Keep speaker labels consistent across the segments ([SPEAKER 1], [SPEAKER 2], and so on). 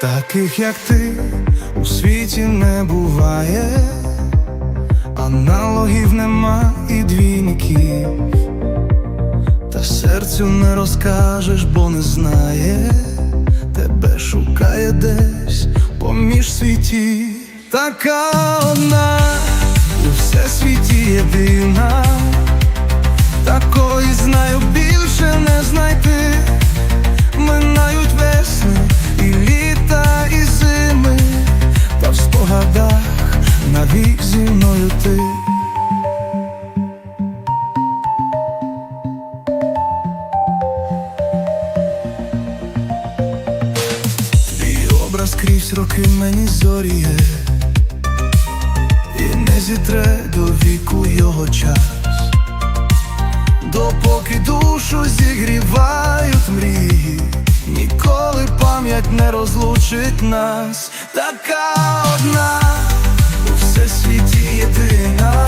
[SPEAKER 1] Таких, як ти, у світі не буває, аналогів нема і двійників, та серцю не розкажеш, бо не знає, тебе шукає десь поміж світі. Така одна у всесвіті єдина, такої знаю більше крізь роки мені зоріє, і не зітре до віку його час. Допоки душу зігрівають мрії, ніколи пам'ять не розлучить нас, така одна у всесвіті єдина,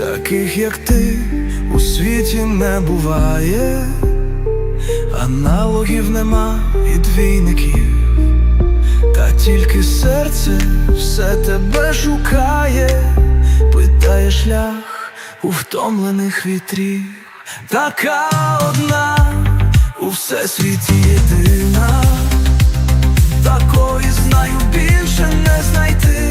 [SPEAKER 1] Таких, як ти, у світі не буває, аналогів нема і двійників, та тільки серце все тебе шукає, питає шлях у втомлених вітрів, така одна у всесвіті єдина, такої знаю більше не знайти.